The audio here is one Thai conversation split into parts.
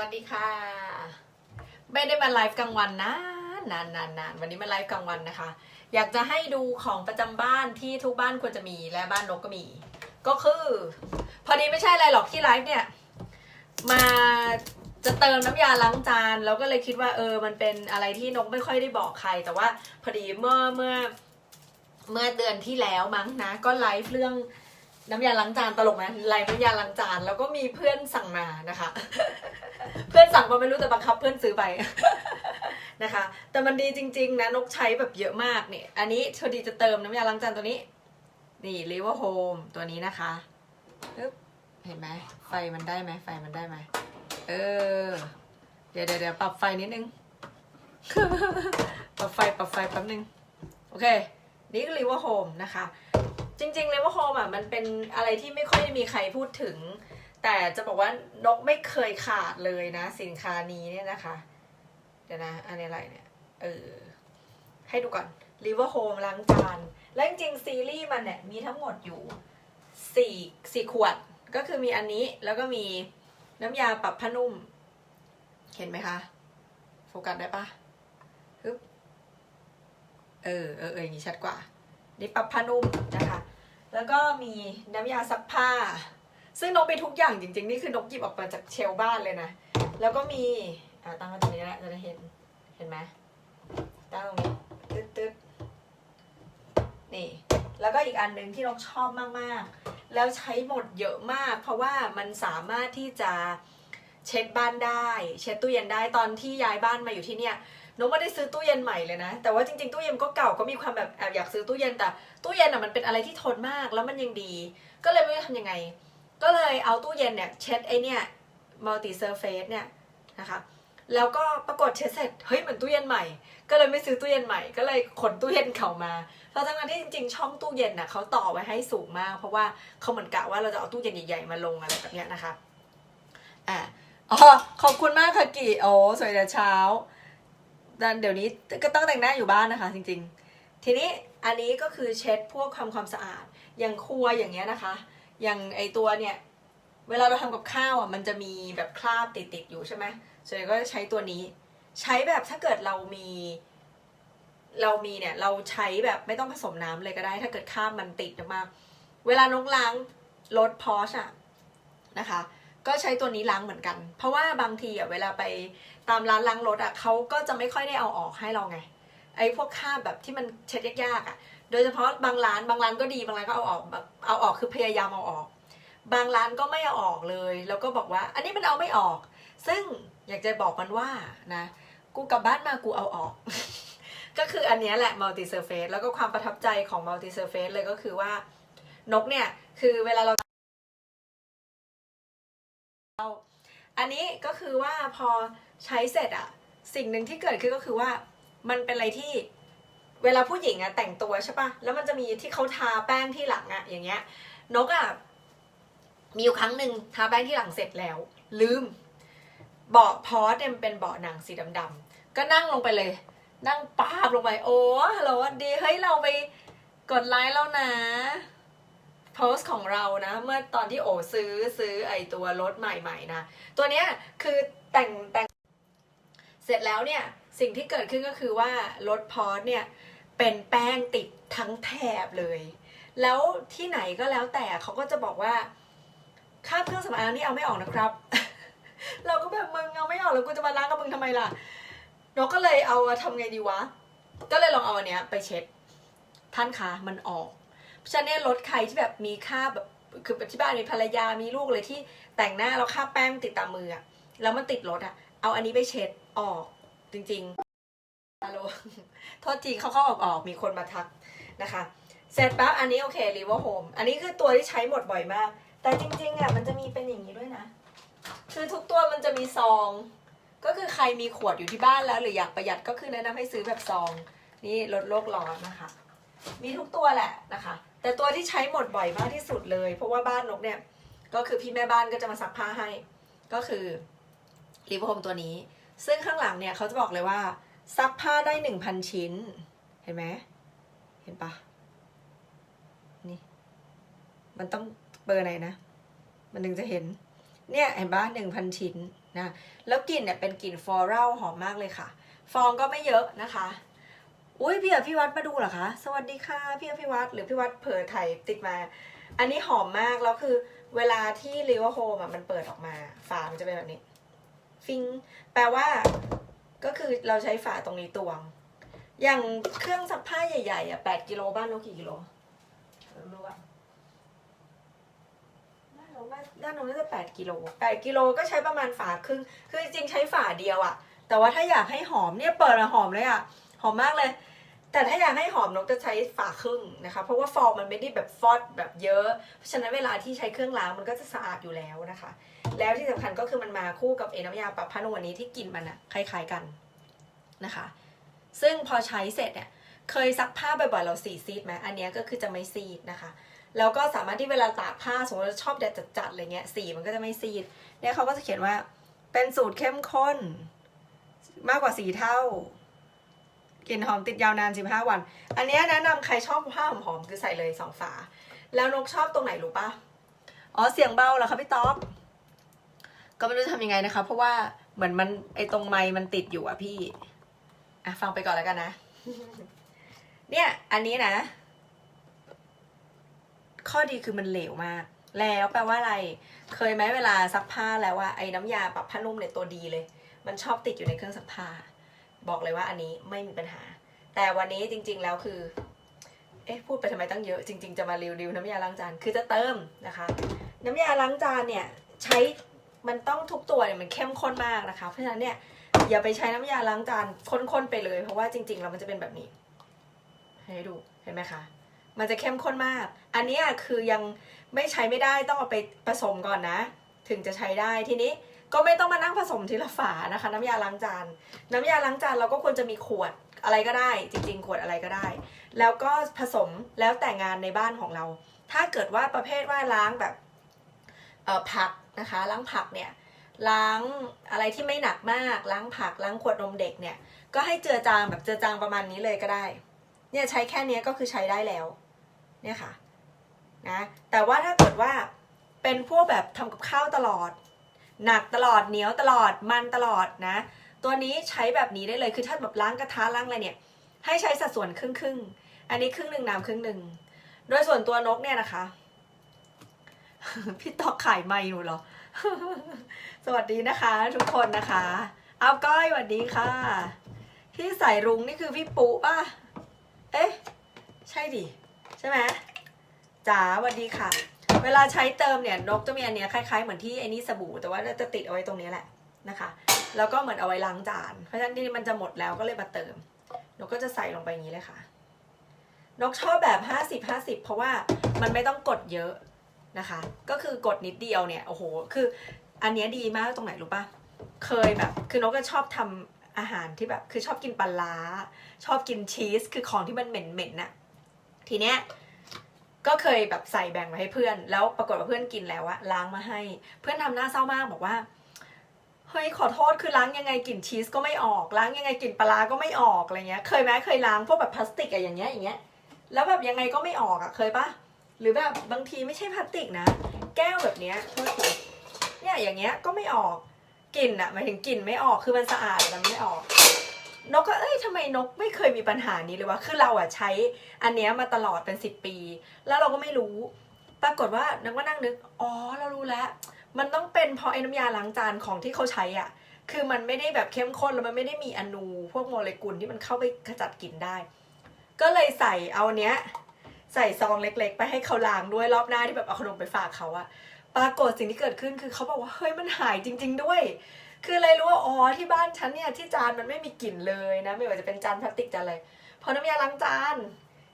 วัสดีค่ะ ไม่ได้มาไลฟ์กลางวันนะนานนานนานวันนี้มาไลฟ์กลางวันนะคะ อยากจะให้ดูของประจำบ้านที่ทุกบ้านควรจะมีและบ้านนกก็มี ก็คือ พอดีไม่ใช่อะไรหรอกที่ไลฟ์เนี่ย มาจะเติมน้ำยาล้างจานแล้วก็เลยคิดว่าเออมันเป็นอะไรที่นกไม่ค่อยได้บอกใคร แต่ว่าพอดีเมื่อเมื่อเมื่อเดือนที่แล้วมั้งนะ ก็ไลฟ์เรื่องน้ำยาล้างจานตลกนะไลฟ์น้ำยาล้างจานแล้วก็มีเพื่อนสั่งมานะคะ เพื่อนสั่งมาไม่รู้แต่บังคับเพื่อนซื้อไปนะคะ แต่มันดีจริง ๆ นะนกใช้แบบเยอะมากเนี่ย อันนี้พอดีจะเติมน้ำยาล้างจานตัวนี้ นี่ Liver Home ตัวนี้นะคะเห็นไหมไฟมันได้ไหมไฟมันได้ไหมเออ เดี๋ยวเดี๋ยวปรับไฟนิดนึง ปรับไฟปรับไฟแป๊บนึง โอเค นี่คือ Liver Home นะคะ จริงๆ Liver Home อะมันเป็นอะไรที่ไม่ค่อยมีใครพูดถึง แต่จะบอกว่านกไม่เคยขาดเลยนะ สินค้านี้เนี่ยนะคะ เดี๋ยวนะ อันนี้อะไรเนี่ย เออ ให้ดูก่อน Liver Home ล้างจานและจริงๆซีรีส์มันเนี่ยมีทั้งหมดอยู่สี่สี่ขวด ก็คือมีอันนี้แล้วก็มีน้ำยาปรับผ้านุ่ม เห็นไหมคะ โฟกัสได้ปะฮึบเออเออเอออย่างนี้ชัดกว่า นี่ปรับผ้านุ่มนะคะ แล้วก็มีน้ำยาซักผ้า ซึ่งนกไปทุกอย่างจริงๆ นี่คือนกหยิบออกมาจากเชลบ้านเลยนะ แล้วก็มีอ่าตั้งตรงนี้แหละจะได้เห็นเห็นไหมตั้งตรงนี้ตึ๊ดตึ๊ดนี่แล้วก็อีกอันหนึ่งที่นกชอบมากๆ แล้วใช้หมดเยอะมาก เพราะว่ามันสามารถที่จะเช็ดบ้านได้ เช็ดตู้เย็นได้ตอนที่ย้ายบ้านมาอยู่ที่เนี่ยนกไม่ได้ซื้อตู้เย็นใหม่เลยนะ แต่ว่าจริงๆตู้เย็นก็เก่าก็มีความแบบแอบอยากซื้อตู้เย็นแต่ตู้เย็นอะมันเป็นอะไรที่ทนมากแล้วมันยังดี ก็เลยไม่รู้ทำยังไง ก็เลยเอาตู้เย็นเนี่ยเช็ดไอเนี่ยมัลติเซอร์เฟสเนี่ยนะคะแล้วก็ปรากฏเช็ดเสร็จเฮ้ยเหมือนตู้เย็นใหม่ ก็เลยไม่ซื้อตู้เย็นใหม่ ก็เลยขนตู้เย็นเก่ามาแล้วทั้งนั้นที่จริง ๆ ช่องตู้เย็นน่ะเขาต่อไว้ให้สูงมาก เพราะว่าเขาเหมือนกะว่าเราจะเอาตู้เย็นใหญ่ๆมาลงอะไรแบบเนี้ยนะคะอะอ๋อขอบคุณมากค่ะกี่โอ้สวยแต่เช้าดันเดี๋ยวนี้ก็ต้องแต่งหน้าอยู่บ้านนะคะ จริง ๆ ทีนี้อันนี้ก็คือเช็ดพวกความความสะอาดอย่างครัวอย่างเงี้ยนะคะ อย่างไอตัวเนี่ยเวลาเราทำกับข้าวอะมันจะมีแบบคราบติดๆอยู่ใช่ไหมส่วนใหญ่ก็จะใช้ตัวนี้ ใช้แบบถ้าเกิดเรามี เรามีเนี่ยเราใช้แบบไม่ต้องผสมน้ำเลยก็ได้ ถ้าเกิดคราบมันติดมากเวลานกล้างรถพอชอะนะคะ ก็ใช้ตัวนี้ล้างเหมือนกัน เพราะว่าบางทีอะเวลาไปตามร้านล้างรถอะเขาก็จะไม่ค่อยได้เอาออกให้เราไง ไอ้พวกคราบแบบที่มันเช็ดยากๆอะ โดยเฉพาะบางร้านบางร้านก็ดีบางร้านก็เอาออกแบบเอาออกคือพยายามเอาออก บางร้านก็ไม่เอาออกเลย แล้วก็บอกว่า อันนี้มันเอาไม่ออก ซึ่งอยากจะบอกมันว่านะ กูกลับบ้านมากูเอาออก ก็คืออันนี้แหละ multi surface แล้วก็ความประทับใจของ multi surface เลยก็คือว่านกเนี่ย คือเวลาเราอันนี้ก็คือว่าพอใช้เสร็จอะสิ่งหนึ่งที่เกิดขึ้นก็คือว่า มันเป็นอะไรที่เวลาผู้หญิงอะแต่งตัวใช่ปะแล้วมันจะมีที่เขาทาแป้งที่หลังอะอย่างเงี้ย นกอะมีอยู่ครั้งหนึ่งทาแป้งที่หลังเสร็จแล้ว ลืม เบาะพอสเนี่ยมันเป็นเบาะหนังสีดำๆก็นั่งลงไปเลย นั่งปาบลงไป โอ้ฮัลโหลดีเฮ้ยเราไปกดไลค์แล้วนะโพสต์ของเรานะ เมื่อตอนที่โอซื้อซื้อไอตัวรถใหม่ๆนะ ตัวเนี้ยคือแต่งแต่ง เสร็จแล้วเนี่ยสิ่งที่เกิดขึ้นก็คือว่ารถพอสเนี่ยเป็นแป้งติดทั้งแถบเลย แล้วที่ไหนก็แล้วแต่เขาก็จะบอกว่าค่าเครื่องสำอางนี่เอาไม่ออกนะครับ เราก็แบบมึงเอาไม่ออกแล้วกูจะมาล้างกับมึงทำไมล่ะเราก็เลยเอาทำไงดีวะ ก็เลยลองเอาอันเนี้ยไปเช็ดท่านคะมันออกเพราะฉะนั้นรถใครที่แบบมีค่าแบบคือที่บ้านมีภรรยามีลูกเลยที่แต่งหน้าแล้วค่าแป้งติดตามมืออะแล้วมันติดรถอะ เอาอันนี้ไปเช็ดออกจริงๆฮัลโหลโทษทีเขาเข้าออกออกมีคนมาทักนะคะ เสร็จปั๊บอันนี้โอเครีเวอร์โฮมอันนี้คือตัวที่ใช้หมดบ่อยมาก แต่จริงๆอะมันจะมีเป็นอย่างนี้ด้วยนะ คือทุกตัวมันจะมีซอง ก็คือใครมีขวดอยู่ที่บ้านแล้วหรืออยากประหยัดก็คือแนะนำให้ซื้อแบบซอง นี่ลดโลกร้อนนะคะ มีทุกตัวแหละนะคะ แต่ตัวที่ใช้หมดบ่อยมากที่สุดเลย เพราะว่าบ้านนกเนี่ยก็คือพี่แม่บ้านก็จะมาซักผ้าให้ ก็คือ รีเวอร์โฮมตัวนี้ ซึ่งข้างหลังเนี่ยเขาจะบอกเลยว่า ซักผ้าได้หนึ่งพันชิ้น เห็นไหมเห็นปะนี่ มันต้องเบอร์ไหนนะ มันถึงจะเห็น เนี่ยเห็นปะหนึ่งพันชิ้นนะแล้วกลิ่นเนี่ยเป็นกลิ่นฟลอรัลหอมมากเลยค่ะ ฟองก็ไม่เยอะนะคะอุ้ยพี่อภิวัตมาดูเหรอคะ สวัสดีค่ะพี่อภิวัตหรือพี่วัดเผยถ่ายติดมา อันนี้หอมมากแล้วคือ เวลาที่รีวโฮมอะมันเปิดออกมาฝามันจะเป็นแบบนี้ ฟิง แปลว่าก็คือเราใช้ฝาตรงนี้ตวง อย่างเครื่องซักผ้าใหญ่ๆอะแปดกิโลบ้านนกกี่กิโลรู้ว่าบ้านนกบ้านนกน่าจะแปดกิโลแปดกิโลก็ใช้ประมาณฝาครึ่ง คือจริงๆใช้ฝาเดียวอะแต่ว่าถ้าอยากให้หอมเนี่ยเปิดมาหอมเลยอะหอมมากเลย แต่ถ้าอยากให้หอมนกจะใช้ฝาครึ่งนะคะ เพราะว่าฟองมันไม่ได้แบบฟอดแบบเยอะ เพราะฉะนั้นเวลาที่ใช้เครื่องล้างมันก็จะสะอาดอยู่แล้วนะคะ แล้วที่สำคัญก็คือมันมาคู่กับเอน้ำยาปรับผ้านุ่มวันนี้ที่กลิ่นมันอะคล้ายๆกันนะคะ ซึ่งพอใช้เสร็จเนี่ยเคยซักผ้าบ่อยๆเราสีซีดไหมอันนี้ก็คือจะไม่ซีดนะคะ แล้วก็สามารถที่เวลาตากผ้าสมมติเราชอบแดดจัดๆอะไรเงี้ยสีมันก็จะไม่ซีดเนี่ยเขาก็จะเขียนว่าเป็นสูตรเข้มข้น มากกว่าสีเท่า กลิ่นหอมติดยาวนาน 15 วัน อันนี้แนะนำใครชอบผ้าหอมๆคือใส่เลยสองฝา แล้วนกชอบตรงไหนรู้ปะอ๋อเสียงเบาเหรอคะพี่ต๊อบก็ไม่รู้จะทำยังไงนะคะ เพราะว่าเหมือนมันไอตรงไม้มันติดอยู่อะพี่อะฟังไปก่อนแล้วกันนะ เนี่ย อันนี้นะ ข้อดีคือมันเหลวมาก แล้วแปลว่าอะไร เคยไหมเวลาซักผ้าแล้วว่าไอ้น้ำยาปรับผ้านุ่มเนี่ยตัวดีเลย มันชอบติดอยู่ในเครื่องซักผ้า บอกเลยว่าอันนี้ไม่มีปัญหา แต่วันนี้จริง ๆ แล้วคือ เอ๊ะพูดไปทำไมตั้งเยอะ จริง ๆ จะมารีวิวน้ำยาล้างจาน คือจะเติมนะคะ น้ำยาล้างจานเนี่ยใช้มันต้องทุกตัวเนี่ยมันเข้มข้นมากนะคะ เพราะฉะนั้นเนี่ยอย่าไปใช้น้ำยาล้างจานข้นๆไปเลย เพราะว่าจริงๆแล้วมันจะเป็นแบบนี้ให้ดูเห็นไหมคะมันจะเข้มข้นมาก อันนี้คือยังไม่ใช้ไม่ได้ต้องเอาไปผสมก่อนนะ ถึงจะใช้ได้ทีนี้ ก็ไม่ต้องมานั่งผสมทีละฝานะคะ น้ำยาล้างจาน น้ำยาล้างจานเราก็ควรจะมีขวดอะไรก็ได้ จริง ๆ ขวดอะไรก็ได้ แล้วก็ผสมแล้วแต่งานในบ้านของเรา ถ้าเกิดว่าประเภทว่าล้างแบบเอ่อผักนะคะล้างผักเนี่ยล้างอะไรที่ไม่หนักมาก ล้างผักล้างขวดนมเด็กเนี่ยก็ให้เจือจางแบบเจือจางประมาณนี้เลยก็ได้ เนี่ยใช้แค่นี้ก็คือใช้ได้แล้วเนี่ยค่ะนะแต่ว่าถ้าเกิดว่าเป็นพวกแบบทำกับข้าวตลอด หนักตลอดเหนียวตลอดมันตลอดนะ ตัวนี้ใช้แบบนี้ได้เลยคือถ้าแบบล้างกระทะล้างอะไรเนี่ยให้ใช้สัดส่วนครึ่งครึ่งอันนี้ครึ่งหนึ่งน้ำครึ่งหนึ่งโดยส่วนตัวนกเนี่ยนะคะพี่ตอกขายไม่หนูเหรอ สวัสดีนะคะ ทุกคนนะคะ เอาก้อยสวัสดีค่ะพี่ใส่รุ้งนี่คือพี่ปุ๊ป่ะ เอ๊ะ ใช่ดิ ใช่ไหมจ๋าสวัสดีค่ะ เวลาใช้เติมเนี่ยนกจะมีอันเนี้ยคล้ายๆเหมือนที่ไอ้นี่สบู่แต่ว่าจะติดเอาไว้ตรงนี้แหละนะคะ แล้วก็เหมือนเอาไว้ล้างจาน เพราะฉะนั้นที่มันจะหมดแล้วก็เลยมาเติม นกก็จะใส่ลงไปอย่างนี้เลยค่ะ นกชอบแบบ 50 50 เพราะว่ามันไม่ต้องกดเยอะนะคะ ก็คือกดนิดเดียวเนี่ยโอ้โหคืออันเนี้ยดีมากตรงไหนรู้ปะเคยแบบ คือนกก็ชอบทำอาหารที่แบบคือชอบกินปลาร้า ชอบกินชีสคือของที่มันเหม็นๆน่ะทีเนี้ย ก็เคยแบบใส่แบ่งมาให้เพื่อน แล้วปรากฏว่าเพื่อนกินแล้วอะล้างมาให้ เพื่อนทำหน้าเศร้ามากบอกว่าเฮ้ยขอโทษคือล้างยังไงกลิ่นชีสก็ไม่ออก ล้างยังไงกลิ่นปลาก็ไม่ออกอะไรเงี้ย เคยไหมเคยล้างพวกแบบพลาสติกอะอย่างเงี้ยอย่างเงี้ย แล้วแบบยังไงก็ไม่ออกอะเคยปะหรือแบบบางทีไม่ใช่พลาสติกนะ แก้วแบบเนี้ยโทษทีเนี่ยอย่างเงี้ยก็ไม่ออกกลิ่นอะหมายถึงกลิ่นไม่ออกคือมันสะอาดแต่มันไม่ออก นกก็เอ้ยทำไมนกไม่เคยมีปัญหานี้เลยวะคือเราอะใช้อันเนี้ยมาตลอดเป็นสิบปี แล้วเราก็ไม่รู้ ปรากฏว่านักว่านั่งนึกอ๋อเรารู้แล้ว มันต้องเป็นเพราะไอ้น้ำยาล้างจานของที่เขาใช้อะคือมันไม่ได้แบบเข้มข้นแล้วมันไม่ได้มีอนูพวกโมเลกุลที่มันเข้าไปขจัดกลิ่นได้ ก็เลยใส่เอาเนี้ย ใส่ซองเล็ก ๆ ไปให้เขาล้างด้วยรอบหน้าที่แบบเอาขนมไปฝากเขาอะปรากฏสิ่งที่เกิดขึ้นคือเขาบอกว่าเฮ้ยมันหายจริง ๆ ด้วย คือเลยรู้ว่าอ๋อที่บ้านฉันเนี่ยที่จานมันไม่มีกลิ่นเลยนะ ไม่ว่าจะเป็นจานพลาสติกจานอะไรเพราะน้ำยาล้างจาน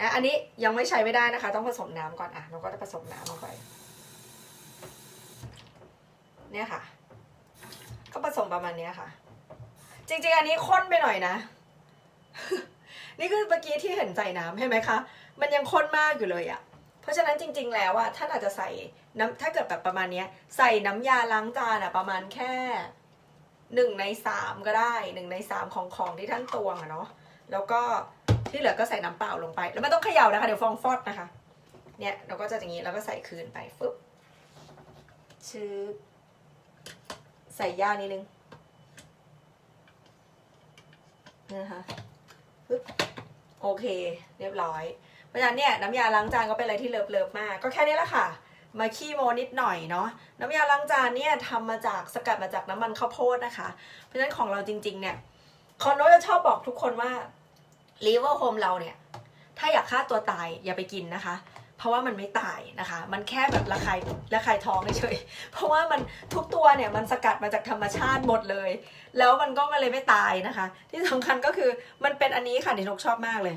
นะอันนี้ยังไม่ใช้ไม่ได้นะคะ ต้องผสมน้ำก่อนอะเราก็จะผสมน้ำลงไปเนี่ยค่ะ ก็ผสมประมาณเนี้ยค่ะ จริง ๆ อันนี้ข้นไปหน่อยนะ นี่คือเมื่อกี้ที่เห็นใส่น้ำเห็นไหมคะมันยังข้นมากอยู่เลยอะเพราะฉะนั้นจริง ๆ แล้วอะท่านอาจจะใส่น้ำถ้าเกิดแบบประมาณเนี้ยใส่น้ำยาล้างจานอะประมาณแค่ หนึ่งในสามก็ได้หนึ่งในสามของของที่ท่านตวงอะเนาะแล้วก็ที่เหลือก็ใส่น้ำเปล่าลงไป แล้วไม่ต้องเขย่านะคะเดี๋ยวฟองฟอดนะคะเนี่ยเราก็จะอย่างนี้แล้วก็ใส่คืนไปฟึบชืบใส่ย่างนิดนึงนะคะปึ๊บโอเค เรียบร้อยเพราะฉะนั้นเนี่ยน้ำยาล้างจานก็เป็นอะไรที่เลิฟเลิฟมาก ก็แค่นี้แหละค่ะ มาขี้โมนิดหน่อยเนาะน้ำยาล้างจานเนี่ยทำมาจากสกัดมาจากน้ำมันข้าวโพดนะคะ เพราะฉะนั้นของเราจริง ๆ เนี่ยคอนโนจะชอบบอกทุกคนว่าลิเวอร์โฮมเราเนี่ย ถ้าอยากฆ่าตัวตายอย่าไปกินนะคะ เพราะว่ามันไม่ตายนะคะ มันแค่แบบระคายระคายท้องเฉยเพราะว่ามันทุกตัวเนี่ยมันสกัดมาจากธรรมชาติหมดเลย แล้วมันก็มาเลยไม่ตายนะคะ ที่สำคัญก็คือมันเป็นอันนี้ค่ะที่นกชอบมากเลย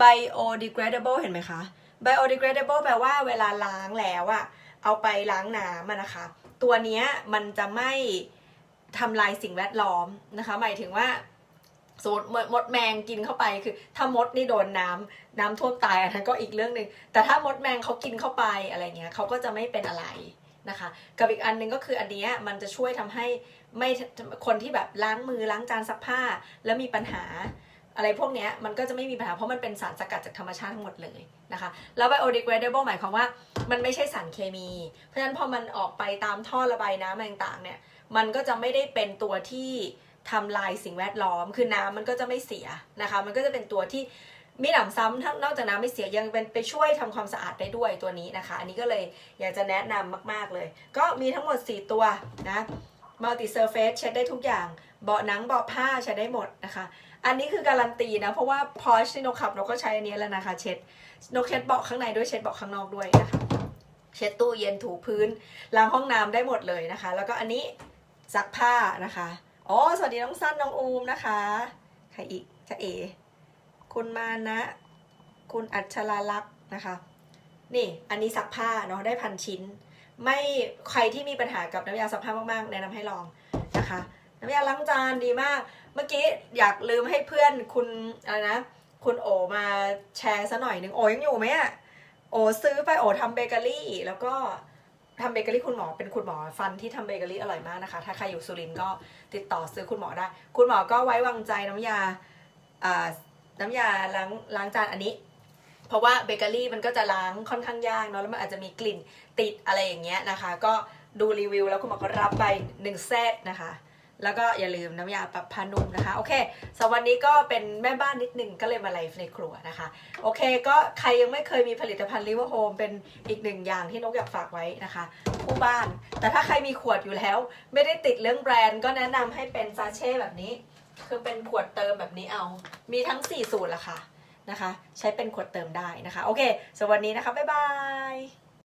biodegradable เห็นไหมคะ biodegradable แปลว่าเวลาล้างแล้วอะเอาไปล้างน้ำนะคะ ตัวนี้มันจะไม่ทำลายสิ่งแวดล้อมนะคะ หมายถึงว่าสมมติมดแมงกินเข้าไปคือ ถ้ามดนี่โดนน้ำน้ำท่วมตายอันนั้นก็อีกเรื่องหนึ่งแต่ถ้ามดแมงเขากินเข้าไปอะไรเงี้ยเขาก็จะไม่เป็นอะไรนะคะ กับอีกอันหนึงก็คืออันนี้มันจะช่วยทำให้ไม่คนที่แบบล้างมือล้างจานซักผ้า แล้วมีปัญหา อะไรพวกนี้มันก็จะไม่มีปัญหาเพราะมันเป็นสารสกัดจากธรรมชาติทั้งหมดเลยนะคะ แล้ว biodegradable หมายความว่ามันไม่ใช่สารเคมี เพราะฉะนั้นพอมันออกไปตามท่อระบายน้ำต่างๆเนี่ยมันก็จะไม่ได้เป็นตัวที่ทำลายสิ่งแวดล้อม คือน้ำมันก็จะไม่เสียนะคะ มันก็จะเป็นตัวที่มีหนำซ้ำนอกจากน้ำไม่เสียยังเป็นไปช่วยทำความสะอาดได้ด้วยตัวนี้นะคะ อันนี้ก็เลยอยากจะแนะนำมากๆเลย ก็มีทั้งหมด 4 ตัวนะ multi surface เช็ดได้ทุกอย่าง เบาะหนังเบาะผ้าใช้ได้หมดนะคะ อันนี้คือการันตีนะ เพราะว่าพอชที่นกขับนกก็ใช้อันนี้แล้วนะคะ เช็ดนกเช็ดเบาะข้างในด้วยเช็ดเบาะข้างนอกด้วยนะคะเช็ดตู้เย็นถูพื้นล้างห้องน้ำได้หมดเลยนะคะ แล้วก็อันนี้ซักผ้านะคะอ๋อสวัสดีน้องสั้นน้องอูมนะคะใครอีกจะเอ คุณมานะ คุณอัชราลักษ์นะคะ นี่อันนี้ซักผ้าเนาะได้พันชิ้น ไม่ใครที่มีปัญหากับน้ำยาซักผ้ามากๆ แนะนำให้ลองนะคะ น้ำยาล้างจานดีมาก เมื่อกี้อยากลืมให้เพื่อนคุณอะไรนะ คุณโอมาแชร์ซะหน่อยหนึ่งโอยังอยู่ไหมอะโอซื้อไปโอทำเบเกอรี่ แล้วก็ทำเบเกอรี่คุณหมอเป็นคุณหมอฟันที่ทำเบเกอรี่อร่อยมากนะคะ ถ้าใครอยู่สุรินทร์ก็ติดต่อซื้อคุณหมอได้ คุณหมอก็ไว้วางใจน้ำยาอ่าน้ำยาล้างล้างจานอันนี้ เพราะว่าเบเกอรี่มันก็จะล้างค่อนข้างยากเนาะแล้วมันอาจจะมีกลิ่นติดอะไรอย่างเงี้ยนะคะ ก็ดูรีวิวแล้วคุณหมอก็รับไปหนึ่งเซตนะคะ แล้วก็อย่าลืมน้ำยาปรับผ้านุ่มนะคะ โอเคสำหรับวันนี้ก็เป็นแม่บ้านนิดนึงก็เลยมาไลฟ์ในครัวนะคะ โอเค ก็ใครยังไม่เคยมีผลิตภัณฑ์ลิเวอร์โฮมเป็นอีกหนึ่งอย่างที่นกอยากฝากไว้นะคะผู้บ้าน แต่ถ้าใครมีขวดอยู่แล้ว ไม่ได้ติดเรื่องแบรนด์ ก็แนะนำให้เป็นซาเช่แบบนี้ คือเป็นขวดเติมแบบนี้เอา มีทั้ง 4 สูตรละค่ะนะคะ ใช้เป็นขวดเติมได้นะคะ โอเคสำหรับวันนี้นะคะบ๊ายบาย